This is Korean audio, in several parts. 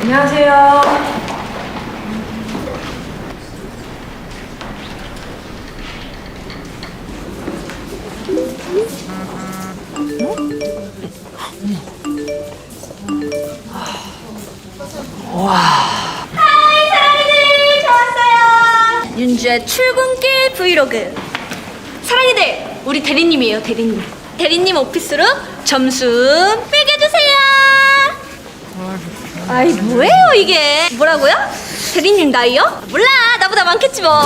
안녕하세요. 윤주의 출근길 브이로그. 사랑이들 우리 대리님이에요 대리님. 대리님 오피스로 점수 매겨주세요 아이 뭐예요 이게 뭐라고요? 대리님 나이요? 몰라 나보다 많겠지 뭐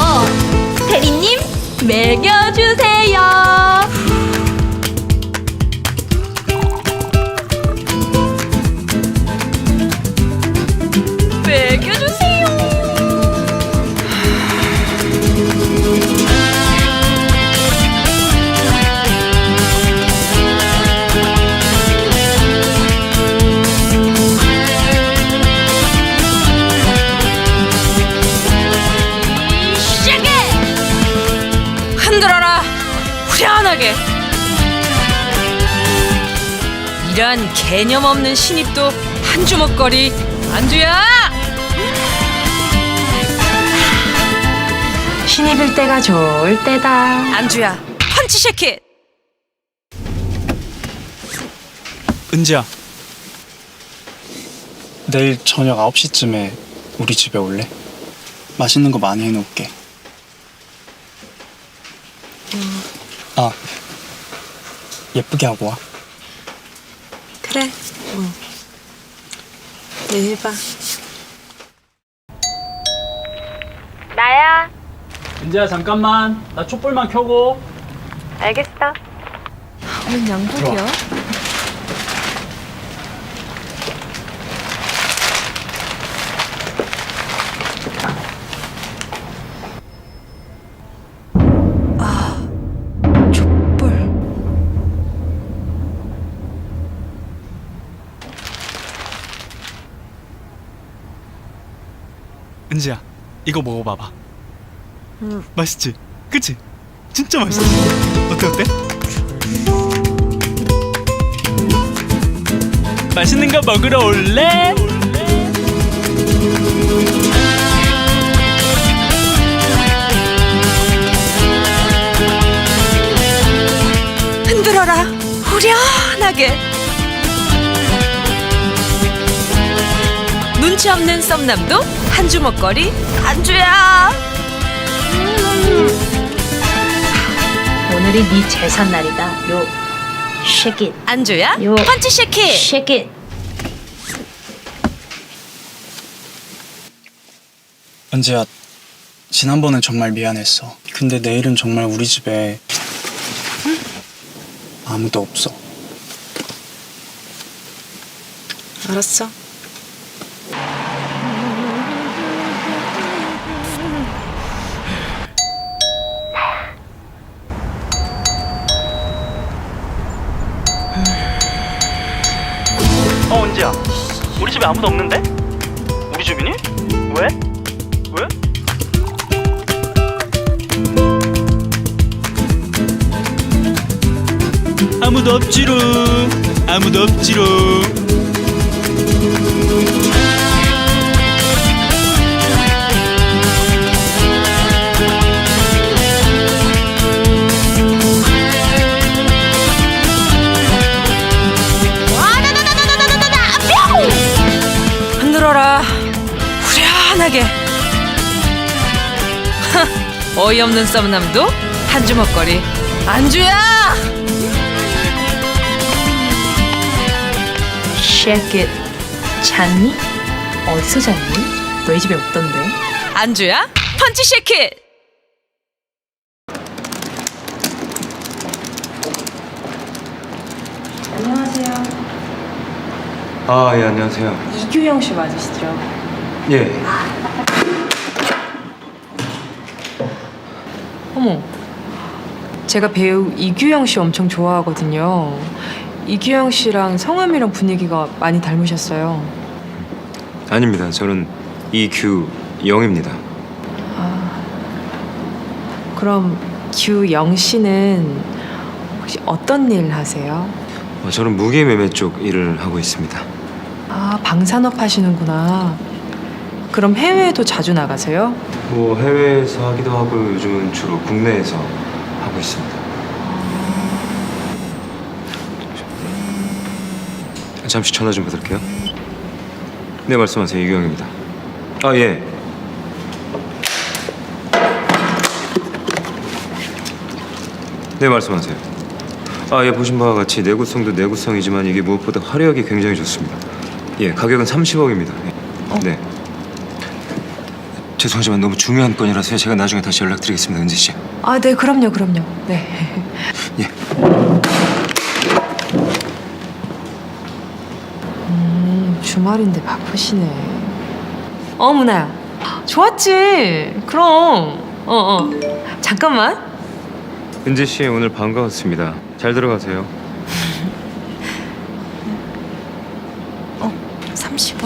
대리님 매겨주세요 이런 개념 없는 신입도 한 주먹거리. 안주야. 신입일 때가 좋을 때다. 안주야. 펀치 쉐킷. 은지야 내일 저녁 9시쯤에 우리 집에 올래? 맛있는 거 많이 해놓을게 아 예쁘게 하고 와 그래. 응. 내일 봐. 나야 은지야 잠깐만 나 촛불만 켜고 알겠어 오늘 양복이야? 은지야 이거 먹어봐봐 맛있지? 그치? 진짜 맛있어 어때 어때? 맛있는 거 먹으러 올래? 흔들어라. 후련하게. 눈치 없는 썸남도 한 주먹거리. 안주야. 오늘이 네 재산 날이다. 요 쉐킷. 안주야. 요. 펀치 쉐킷. 쉐킷. 은지야 지난번엔 정말 미안했어 근데 내일은 정말 우리 집에 아무도 없어 알았어. 어 집에 아무도 없는데? 우리 집이니? 왜? 왜? 아무도 없지롱 아무도 없지롱 어이없는 썸남도 한 주먹거리. 안주야. 쉐킷. 잤니? 어디서 잤니? 너희 집에 없던데. 안주야. 펀치 쉐킷. 안녕하세요. 아, 예, 안녕하세요. 이규영 씨 맞으시죠? 예. 어머. 제가 배우 이규영 씨 엄청 좋아하거든요. 이규영 씨랑 성함이랑 분위기가 많이 닮으셨어요. 아닙니다. 저는 이규영입니다. 그럼 규영 씨는 혹시 어떤 일 하세요? 어, 저는 무게매매 쪽 일을 하고 있습니다. 아, 아, 방산업 하시는구나. 그럼 해외에도 자주 나가세요? 뭐 해외에서 하기도 하고 요즘은 주로 국내에서 하고 있습니다. 잠시 전화 좀 받을게요. 네 말씀하세요 이규영입니다. 아 예. 네 말씀하세요. 아 예 보신 바와 같이 내구성도 내구성이지만 이게 무엇보다 화력이 굉장히 좋습니다. 예 가격은 30억입니다. 네. 죄송하지만 너무 중요한 건이라서요. 제가 나중에 다시 연락드리겠습니다, 은지 씨. 아, 네, 그럼요, 그럼요. 네. 예. 음, 주말인데 바쁘시네. 어, 문아야. 좋았지. 그럼. 어, 어. 잠깐만. 은지 씨 오늘 반가웠습니다. 잘 들어가세요. 30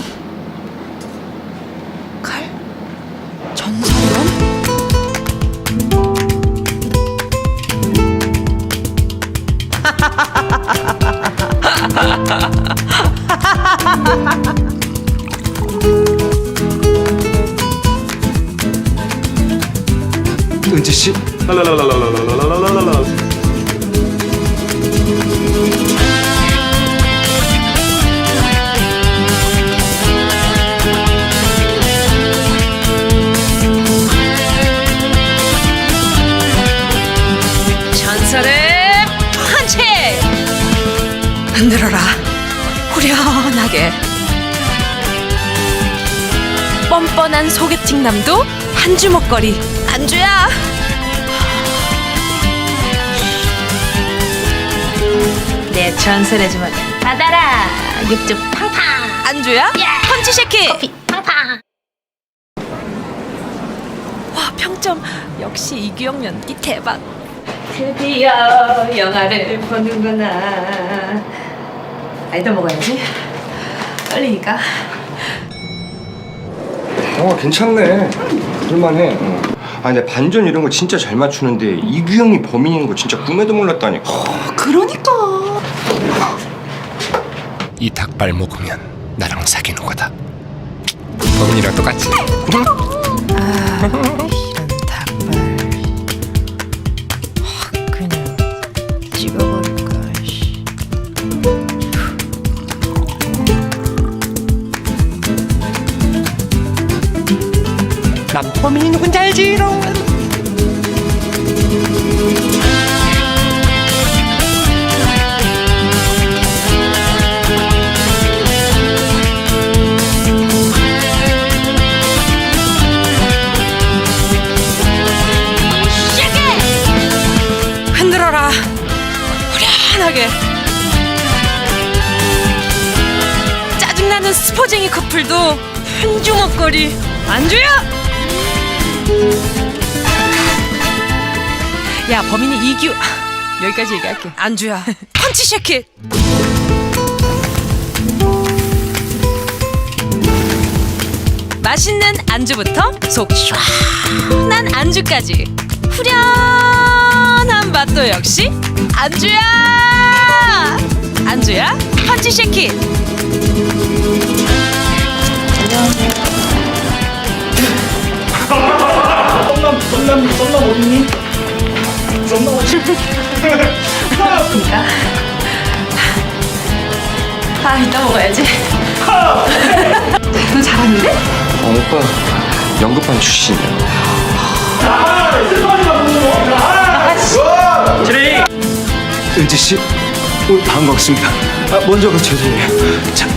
은지 씨. 전설의 뻔뻔한 소개팅 남도 한 주먹거리. 안주야. 내 전설의 주먹 받아라 육즙 팡팡 안주야? 펀치 쉐킷. 커피 팡팡 와 평점 역시 이규영 연기 대박. 드디어 영화를 보는구나 아이도 먹어야지 떨리니까 영화 괜찮네. 볼만해. 어. 아 근데 반전 이런 거 진짜 잘 맞추는데 이규영이 범인인 거 진짜 꿈에도 몰랐다니까. 이 닭발 먹으면 나랑 사귀는 거다. 범인이랑 똑같지? 이 범인이 누군지 알지롱. 짜증나는 스포쟁이 커플도 한 주먹거리. 안주야. 야 범인이 이규. 여기까지 얘기할게. 안주야. 펀치 쉐킷. 맛있는 안주부터 속 시원한 안주까지 후련한 맛도 역시 안주야 안주야 펀치 쉐킷 아 이따 먹어야지 너 잘하는데? 어, 오빠 연극반 출신이야. 은지 씨. 오, 반갑습니다. 아, 먼저 가 죄송해요. 자,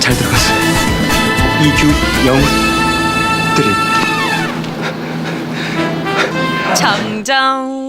잘 들어갔어요. 이규 영 드림. 정정원